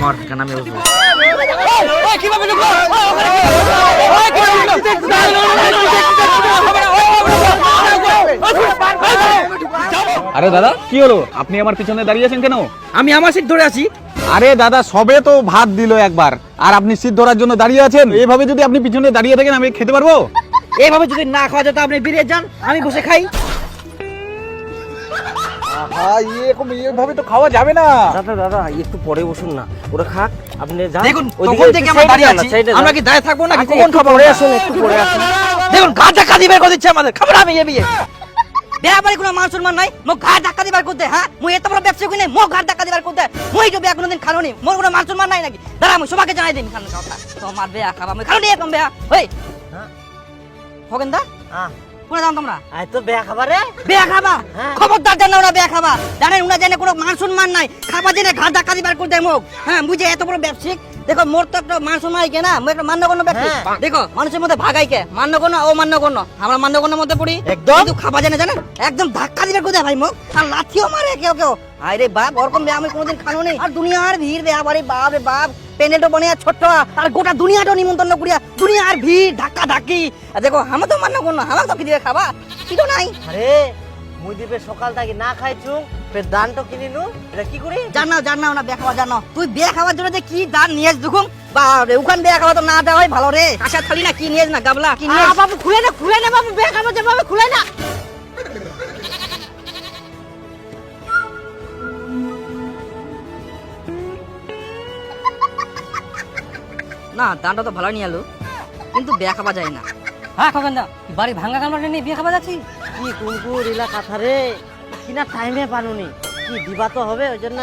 আমার ঠিকানা আমি আরে দাদা কি হলো? আপনি আমার পিছনে দাঁড়িয়ে আছেন কেন? আমি আমার সিট ধরে আছি। আরে দাদা সবে তো ভাত দিল একবার। আর আপনি সিট ধরার জন্য দাঁড়িয়ে আছেন? এইভাবে যদি আপনি পিছনে দাঁড়িয়ে থাকেন আমি খেতে পারব? এইভাবে যদি না খাওয়া যেত আপনি বেরিয়ে যান আমি বসে খাই। এইভাবে তো খাওয়া যাবে না। দাদা দাদা একটু পরে বসুন না। ওরা খাক আপনি যান। দেখুন তখন থেকে আমরা দাঁড়িয়ে আছি। side এ যান। আমরা কি দাঁড়িয়ে থাকব নাকি? কখন খাব? পরে? আসুন একটু পরে আসুন। দেখুন ঘাট ধাক্কা দিবে করে দিচ্ছে আমাদের। খাবার আমি এ বিয়ে বেয়া কোনো মান সম্মান নাই। মোক ঘাট ধাক্কা দিবার করতে হ্যাঁ? মুই এত বড় ব্যবসা করি মোক ঘাট ধাক্কা দিবার করতে। মুই তো বেয়া কোনোদিন খালো নি মোর কোনো মান সম্মান নাই নাকি? দাঁড়া আমি সবাইকে জানাই দিন খানো কথা তোমার বেয়া খাবা আমি খালো নি বেয়া। ওই খগেন দা হ্যাঁ কোনে দাও তোমরা। আই তো বেয়া খাবারে বেয়া খাবা হ্যাঁ। খবরদার জানো না বেয়া খাবা জানেন উনা জানে কোনো মান সম্মান নাই। খাবার জেনে ঘাট ধাক্কা দিবার করতে মুখ। হ্যাঁ বুঝে এত বড় ব্যবসায়িক? দেখো মোর তো একটা মান সম্মান কে না মই একটা মান্য কোনো ব্যক্তি। হ্যাঁ। দেখো মানুষের মধ্যে ভাগাই কে মান্য কোনো ও মান্য কোনো আমরা মান্য কোনোর মধ্যে পড়ি। একদম। কিন্তু খাবা জানে জানেন? একদম ধাক্কা দিবার কোথায় ভাই মোক আর লাথিও মারে কেউ কেউ। আরে বাপ ওরকম বেয়া আমি কোনোদিন খানো নেই আর দুনিয়ার ভিড় বেয়া বাড়ি বাপ রে বাপ। প্যান্ডেলটা বানিয়া ছোট্ট। আর গোটা দুনিয়াটা নিমন্ত্রণ করিয়া দুনিয়ার ভিড় ধাক্কা ধাক্কি। আর দেখো আমার তো মান্য কোনো আমার তো কি দিবে খাবা? কিছু নাই। আরে মুই দিবে সকাল থেকে না খাইছু। ফের দানটো কিনি নু? এটা কি করি? জানো জানো না বিয়া খাওয়া জানো তুই বিয়া খাওয়ার জন্য যে কি দান নিয়েছ দুখুম বা রে ওখান বিয়া খাওয়া তো না দেওয়াই ভালো রে। থালি না কি নিয়েছ না গাবলা কি নিয়েছ? বাবু খুলে না খুলে না বাবু বিয়া খাওয়া যে বাবু খুলে না। না দানটা তো ভালো নিয়ে এলো কিন্তু বিয়া খাওয়া যায় না। হ্যাঁ খগেন দা বাড়ি ভাঙ্গা কামড়ে নিয়ে বিয়ে খাবা যাচ্ছি। কি কুনকুর ইলা কথা রে। কিনা টাইমে পানুনি কি দিবা তো হবে ওই জন্য।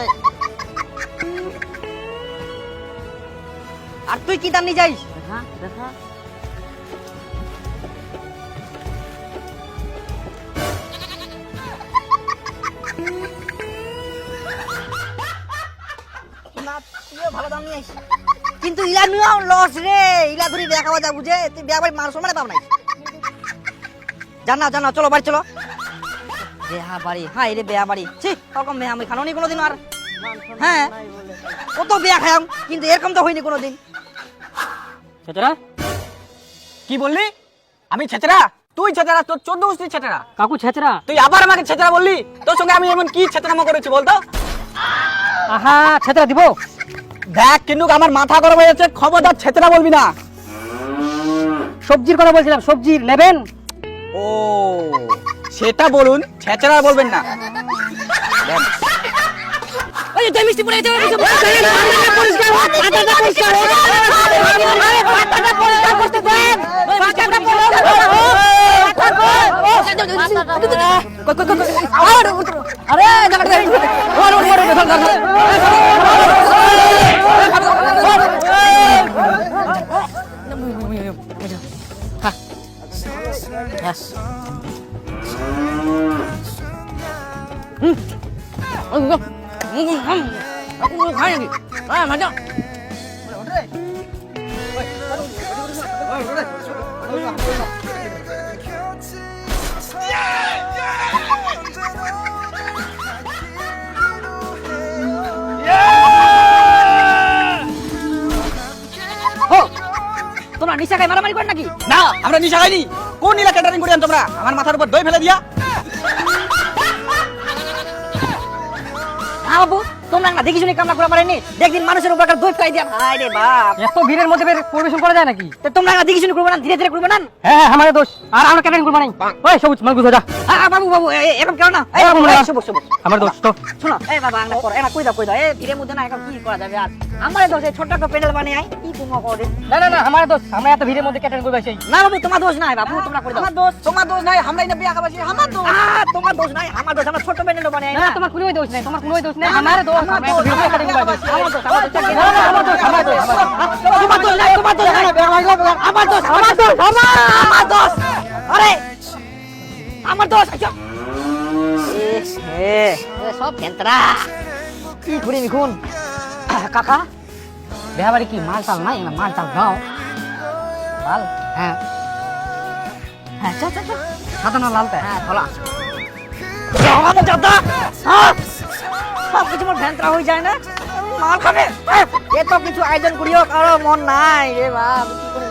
আর তুই কি দান যাইস? দেখা দেখা। ভালো দাম নিয়ে কিন্তু ইলা নিয়েও লস রে ইলা ধরি বিয়া খাওয়া যা বুঝে তুই বিয়া বাড়ি মার সমানে পাব নাই। জানা জানা চলো বাড়ি চলো। বেহা বাড়ি হ্যাঁ রে বেহা বাড়ি ছি ওরকম বেহা আমি খানো নি কোনোদিন আর? হ্যাঁ কত বেয়া খায়াম কিন্তু এরকম তো হয়নি কোনোদিন। ছেচরা? কি বললি? আমি ছেচরা? তুই ছেচরা তোর চোদ্দ গোষ্ঠী ছেচরা। কাকু ছেচরা? তুই আবার আমাকে ছেচরা বললি? তোর সঙ্গে আমি এমন কি ছেচরামো করেছি বলতো? আহা ছেচরা দিব। দেখ কিন্তু আমার মাথা গরম হয়ে যাচ্ছে খবরদার ছেচরা বলবি না। সবজির কথা বলছিলাম সবজির নেবেন ও সেটা বলুন ছেচরা বলবেন না ওই যে মিষ্টি পরিষ্কার পাতাটা পরিষ্কার পাতাটা পরিষ্কার করতে দেন পাতাটা আরে খাই নাকি হ্যাঁ মজা ও তোমরা নিশা খাই মারামারি করেন নাকি না আমরা নিশা খাইনি কোন নীলা ক্যাটারিং করিয়ান তোমরা? আমার মাথার উপর দই ফেলে দিয়া। বাবু তোমরা না দেখি শুনে কামনা করা পারেনি দেখদিন মানুষের উপর একটা দই খাই দিয়া ভাই রে বাপ। এত ভিড়ের মধ্যে বের পরিবেশন করা যায় নাকি? তো তোমরা না দেখি শুনে করবে না? ধীরে ধীরে করবে না? হ্যাঁ হ্যাঁ আমাদের দোষ। আর আমরা ক্যাটারিং করব নাই? ওই সবুজ মাল যা। আ, বাবু বাবু এরকম কেন না? এই বাবু আমার দোষ তো। শোনো এই বাবা আমরা করো এনা কই দাও কই দাও এই ভিড়ের মধ্যে না এখন কি করা যাবে আর? আমার দোষ এই ছোট্ট একটা প্যান্ডেল আই কি তুমি করে? না না না আমার দোষ। আমরা এত ভিড়ের মধ্যে ক্যাটারিং করব সেই। না বাবু তোমার দোষ নাই বাবু তোমরা করে দাও আমার দোষ। তোমার দোষ নাই আমরাই না বিয়া খাবাছি আমার দোষ। তোমার দোষ নাই আমার দোষ আমার ছোট প্যান্ডেল বানিয়ে না না তোমার কোনোই দোষ নেই তোমার কোনোই দোষ নেই আমার দোষ। আমরা এত ভিড়ের মধ্যে catering করব। আমার দোষ আমার দোষ না, না, আমার দোষ, আমার দোষ, আমার দোষ। তোমার দোষ নাই তোমার দোষ নাই আমার দোষ আমার দোষ আমার আমার দোষ আরে আমার দোষ আচ্ছা ইস, এ, এ, সব কেন্দ্রা কি করি মিখুন কাকা বিয়া বাড়ি কি মাল টাল নাই না মাল টাল দাও লাল হ্যাঁ হ্যাঁ চল চল চল সাদা না লালটা হ্যাঁ খোলা আমার দাদা সব কিছু আমার ভ্যান্ত্রা হয়ে যায় না। মাল খাবে? এত কিছু আয়োজন করিও কারও মন নাই। রে বাপ, কি করে